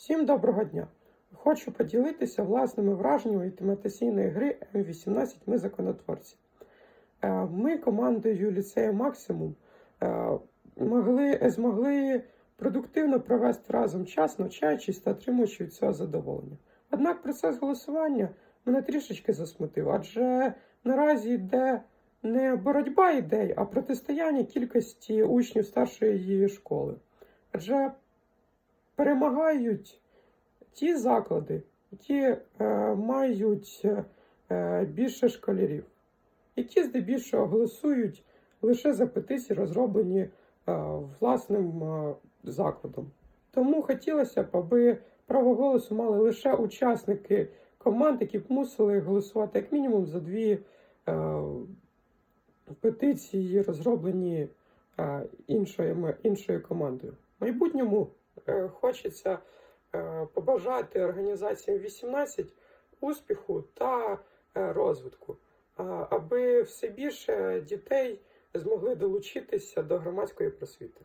Всім доброго дня! Хочу поділитися власними враженнями від імітаційної гри М18 Ми законотворці. Е, Ми командою ліцею Максимум е, могли, змогли продуктивно провести разом час, навчаючись та отримуючи від цього задоволення. Однак процес голосування мене трішечки засмутив, адже наразі йде не боротьба ідей, а протистояння кількості учнів старшої школи. Адже перемагають ті заклади, які е, мають е, більше школярів, які здебільшого голосують лише за петиції, розроблені е, власним е, закладом. Тому хотілося б, аби право голосу мали лише учасники команд, які б мусили голосувати як мінімум за дві е, петиції, розроблені е, іншою, іншою командою. В майбутньому хочеться е, побажати організаціям 18 успіху та е, розвитку, аби все більше дітей змогли долучитися до громадської просвіти.